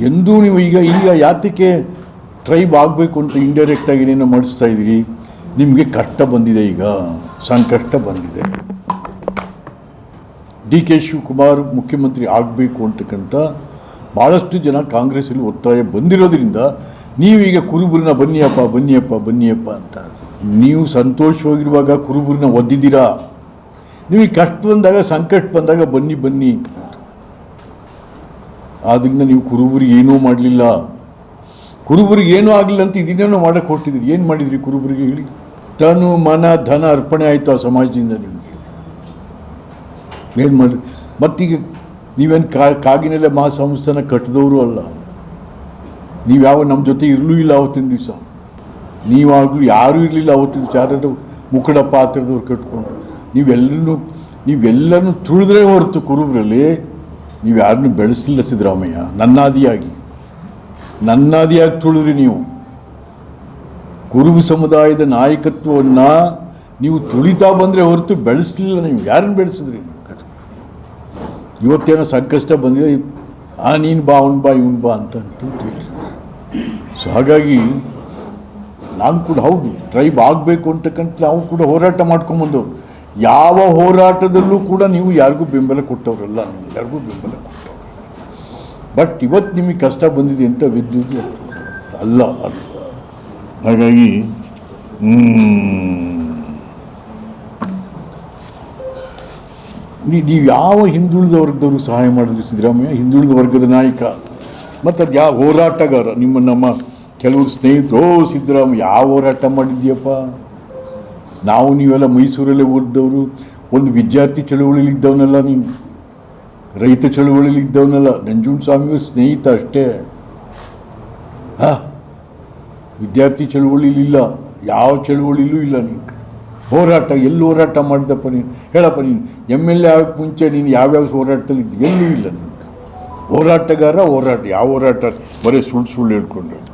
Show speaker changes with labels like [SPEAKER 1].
[SPEAKER 1] ಎಂದೂ ನೀವು ಈಗ ಈಗ ಯಾತಕ್ಕೆ ಟ್ರೈಬ್ ಆಗಬೇಕು ಅಂತ ಇಂಡೈರೆಕ್ಟಾಗಿ ಏನೇನೋ ಮಾಡಿಸ್ತಾ ಇದ್ದೀರಿ? ನಿಮಗೆ ಕಷ್ಟ ಬಂದಿದೆ ಈಗ. ಸಂಕಷ್ಟ ಬಂದಿದೆ. ಡಿ ಕೆ ಶಿವಕುಮಾರ್ ಮುಖ್ಯಮಂತ್ರಿ ಆಗಬೇಕು ಅಂತಕ್ಕಂಥ ಭಾಳಷ್ಟು ಜನ ಕಾಂಗ್ರೆಸ್ಸಲ್ಲಿ ಒತ್ತಾಯ ಬಂದಿರೋದ್ರಿಂದ ನೀವೀಗ ಕುರುಬುರಿನ ಬನ್ನಿಯಪ್ಪ ಬನ್ನಿಯಪ್ಪ ಬನ್ನಿಯಪ್ಪ ಅಂತ. ನೀವು ಸಂತೋಷವಾಗಿರುವಾಗ ಕುರುಬುರಿನ ಒದ್ದಿದ್ದೀರಾ? ನಿಮಗೆ ಕಷ್ಟ ಬಂದಾಗ, ಸಂಕಷ್ಟ ಬಂದಾಗ ಬನ್ನಿ ಬನ್ನಿ. ಆದ್ದರಿಂದ ನೀವು ಕುರುಬರಿಗೆ ಏನೂ ಮಾಡಲಿಲ್ಲ. ಕುರುಬರಿಗೆ ಏನೂ ಆಗಲಿಲ್ಲ ಅಂತ ಇದನ್ನೇನೋ ಮಾಡಕ್ಕೆ ಹೊರಟಿದ್ರಿ ಏನು ಮಾಡಿದ್ರಿ ಕುರುಬರಿಗೆ ಹೇಳಿ. ತನು ಮನ ಧನ ಅರ್ಪಣೆ ಆಯಿತು ಆ ಸಮಾಜದಿಂದ ನಿಮಗೆ. ಏನು ಮಾಡಿ, ಮತ್ತೀಗ ನೀವೇನು ಕಾ, ಕಾಗಿನೆಲ್ಲ ಮಹಾಸಂಸ್ಥಾನ ಕಟ್ಟಿದವರು ಅಲ್ಲ. ನೀವು ಯಾವ ನಮ್ಮ ಜೊತೆ ಇರಲೂ ಇಲ್ಲ ಅವತ್ತಿನ ದಿವಸ. ನೀವಾಗಲೂ ಯಾರೂ ಇರಲಿಲ್ಲ ಅವತ್ತಿನ ದಿವಸ. ಯಾರು ಮುಖಡ ಪಾತ್ರದವ್ರು ಕಟ್ಕೊಂಡು. ನೀವೆಲ್ಲರೂ ನೀವೆಲ್ಲರೂ ತುಳಿದ್ರೆ ಹೊರತು ಕುರುಬರಲ್ಲಿ ನೀವು ಯಾರನ್ನೂ ಬೆಳೆಸಲಿಲ್ಲ ಸಿದ್ದರಾಮಯ್ಯ. ನನ್ನಾದಿಯಾಗಿ. ನನ್ನಾದಿಯಾಗಿ ತುಳಿದ್ರಿ ನೀವು. ಕುರುಬು ಸಮುದಾಯದ ನಾಯಕತ್ವವನ್ನು ನೀವು ತುಳಿತಾ ಬಂದರೆ ಹೊರತು ಬೆಳೆಸಲಿಲ್ಲ ನೀವು. ಯಾರನ್ನು ಬೆಳೆಸಿದ್ರಿ? ಇವತ್ತೇನೋ ಸಂಕಷ್ಟ ಬಂದಿದೆ. ಆ ನೀನು ಬಾ, ಅವ್ನು ಬಾ, ಇವನು ಬಾ ಅಂತ ಅಂತ ಹೇಳಿ ಸೊ ಹಾಗಾಗಿ ನಾನು ಕೂಡ ಹೌದು, ಟ್ರೈಬ್ ಆಗಬೇಕು ಅಂತಕ್ಕಂಥ ನಾವು ಕೂಡ ಹೋರಾಟ ಮಾಡ್ಕೊಂಬಂದವ್ರು ಯಾವ ಹೋರಾಟದಲ್ಲೂ ಕೂಡ ನೀವು ಯಾರಿಗೂ ಬೆಂಬಲ ಕೊಟ್ಟವರಲ್ಲ ನೀವು ಯಾರಿಗೂ ಬೆಂಬಲ ಕೊಟ್ಟವರು. ಬಟ್ ಇವತ್ತು ನಿಮಗೆ ಕಷ್ಟ ಬಂದಿದೆ ಅಂತ ವಿದ್ಯುತ್ ಅಲ್ಲ ಅಲ್ಲ. ಹಾಗಾಗಿ ನೀವು ಯಾವ ಹಿಂದುಳಿದ ವರ್ಗದವರು ಸಹಾಯ ಮಾಡಿದ್ರು ಸಿದ್ದರಾಮಯ್ಯ? ಹಿಂದುಳಿದ ವರ್ಗದ ನಾಯಕ. ಮತ್ತು ಅದು ಯಾವ ಹೋರಾಟಗಾರ? ನಿಮ್ಮ ನಮ್ಮ ಕೆಲವರು ಸ್ನೇಹಿತರು ಸಿದ್ದರಾಮಯ್ಯ, ಯಾವ ಹೋರಾಟ ಮಾಡಿದ್ಯಪ್ಪ? ನಾವು ನೀವೆಲ್ಲ ಮೈಸೂರಲ್ಲೇ ಓದಿದವರು, ಒಂದು ವಿದ್ಯಾರ್ಥಿ ಚಳುವಳಿಲಿ ಇದ್ದವನಲ್ಲ ನೀನು. ರೈತ ಚಳುವಳಿಲಿ ಇದ್ದವನಲ್ಲ ನಂಜುಂಡಸ್ವಾಮಿಯು ಸ್ನೇಹಿತ ಅಷ್ಟೇ. ಹಾ? ವಿದ್ಯಾರ್ಥಿ ಚಳುವಳಿಲಿಲ್ಲ ಯಾವ ಚಳುವಳಿಲೂ ಇಲ್ಲ ನೀನು ಹೋರಾಟ, ಎಲ್ಲಿ ಹೋರಾಟ ಮಾಡಿದಪ್ಪ ನೀನು? ಹೇಳಪ್ಪ ನೀನು, ಎಂ ಎಲ್ ಎ ಆಗಕ್ಕೆ ಮುಂಚೆ ನೀನು ಯಾವ್ಯಾವ ಹೋರಾಟದಲ್ಲಿ ಎಲ್ಲೂ ಇಲ್ಲ ನಿನಗೆ. ಹೋರಾಟಗಾರ, ಹೋರಾಟ, ಯಾವ ಹೋರಾಟ? ಬರೀ ಸುಳ್ಳು ಸುಳ್ಳು ಹೇಳ್ಕೊಂಡ್ರೆ.